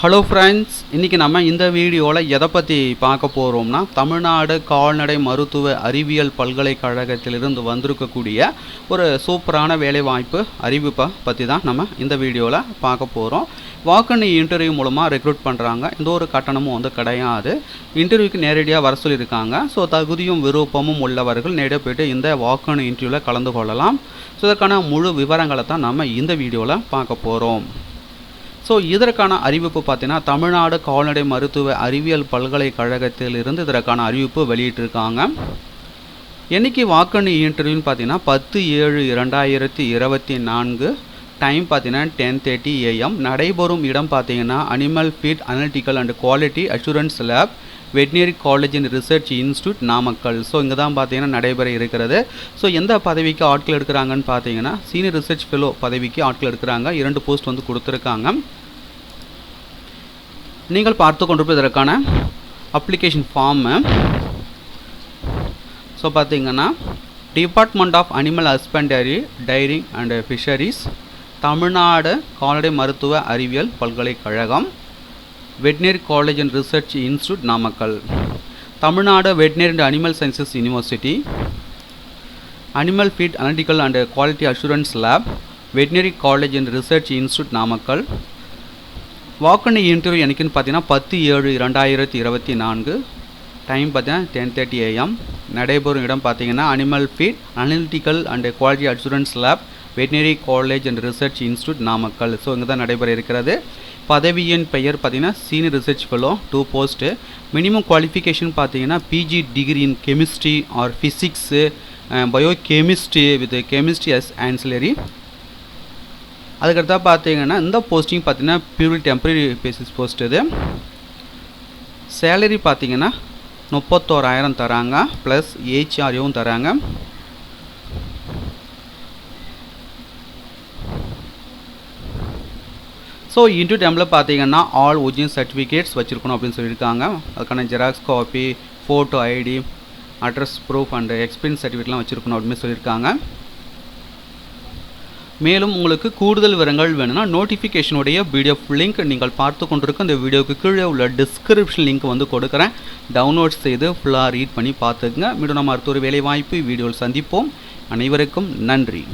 Hello friends இன்றைக்கி நம்ம இந்த வீடியோவில் எதை பற்றி பார்க்க போகிறோம்னா தமிழ்நாடு கால்நடை மருத்துவ அறிவியல் பல்கலைக்கழகத்திலிருந்து வந்திருக்கக்கூடிய ஒரு சூப்பரான வேலைவாய்ப்பு அறிவிப்பை பற்றி தான் நம்ம இந்த வீடியோவில் பார்க்க போகிறோம் வாக்கணி இன்டர்வியூ மூலமாக ரெக்ரூட் பண்ணுறாங்க எந்த ஒரு கட்டணமும் வந்து கிடையாது. இன்டர்வியூக்கு நேரடியாக வர சொல்லியிருக்காங்க. ஸோ தகுதியும் விருப்பமும் உள்ளவர்கள் நேரடியாக போய்ட்டு இந்த வாக்கணி இன்டர்வியூவில் கலந்து கொள்ளலாம். ஸோ இதற்கான முழு விவரங்களை தான் நம்ம இந்த வீடியோவில் பார்க்க போகிறோம் ஸோ இதற்கான அறிவிப்பு பார்த்தீங்கன்னா தமிழ்நாடு கால்நடை மருத்துவ அறிவியல் பல்கலைக்கழகத்திலிருந்து இதற்கான அறிவிப்பு வெளியிட்டிருக்காங்க. என்னைக்கு வாக்கணி இன்டர்வியூன்னு பார்த்தீங்கன்னா பத்து ஏழு இரண்டாயிரத்தி இருபத்தி நான்கு டைம் பார்த்தீங்கன்னா டென் தேர்ட்டி ஏஎம் நடைபெறும் இடம் பார்த்தீங்கன்னா animal feed analytical and quality assurance lab veterinary college and research institute Namakkal so இங்கே தான் பார்த்தீங்கன்னா நடைபெற இருக்கிறது. ஸோ எந்த பதவிக்கு ஆட்கள் எடுக்கிறாங்கன்னு பார்த்தீங்கன்னா சீனியர் ரிசர்ச் ஃபெலோ பதவிக்கு ஆட்கள் எடுக்கிறாங்க. இரண்டு போஸ்ட் வந்து கொடுத்துருக்காங்க. நீங்கள் பார்த்து கொண்டிருப்பது இதற்கான அப்ளிகேஷன் ஃபார்மு ஸோ பார்த்தீங்கன்னா department of animal husbandry dairying and fisheries Tamil Nadu கால்நடை மருத்துவ அறிவியல் பல்கலைக்கழகம் veterinary college and research institute Namakkal. Tamil Nadu veterinary and animal sciences university animal feed analytical and quality assurance lab veterinary college and research institute Namakkal. வாக்கணி interview எனக்குன்னு பார்த்தீங்கன்னா பத்து ஏழு இரண்டாயிரத்தி இருபத்தி நான்கு. டைம் பார்த்தீங்கன்னா டென் தேர்ட்டி ஏஎம் நடைபெறும் இடம் பார்த்தீங்கன்னா animal feed analytical and quality assurance lab veterinary college and research institute Namakkal. So இங்கே தான் நடைபெற இருக்கிறது. பதவியின் பெயர் பார்த்தீங்கன்னா senior research fellow two post minimum qualification பார்த்தீங்கன்னா PG degree in chemistry or physics biochemistry with chemistry as ancillary அதுக்கடுத்தா பார்த்தீங்கன்னா இந்த போஸ்டிங் பார்த்தீங்கன்னா பியூர் டெம்பரரி பேசிஸ் போஸ்ட் இது. சேலரி பார்த்தீங்கன்னா முப்பத்தோராயிரம் தராங்க ப்ளஸ் ஏஹ்ஆர்யும் தராங்க. ஸோ இன்டூ டைமில் பார்த்தீங்கன்னா ஆல் ஒரிஜினல் சர்டிஃபிகேட்ஸ் வச்சுருக்கணும் அப்படின்னு சொல்லியிருக்காங்க. அதுக்கான xerox copy photo ID address proof and experience சர்டிஃபிகேட்லாம் வச்சுருக்கணும் அப்படின்னு சொல்லியிருக்காங்க. மேலும் உங்களுக்கு கூடுதல் விவரங்கள் வேணும்னா நோட்டிஃபிகேஷனுடைய பிடிஎஃப் லிங்க் நீங்கள் பார்த்து கொண்டிருக்க இந்த வீடியோக்கு கீழே உள்ள டிஸ்கிரிப்ஷன் லிங்க் வந்து கொடுக்குறேன். டவுன்லோட் செய்து ஃபுல்லாக ரீட் பண்ணி பார்த்துக்குங்க. மீண்டும் நம்ம அடுத்த ஒரு வேலை வாய்ப்பு வீடியோவில் சந்திப்போம். அனைவருக்கும் நன்றி.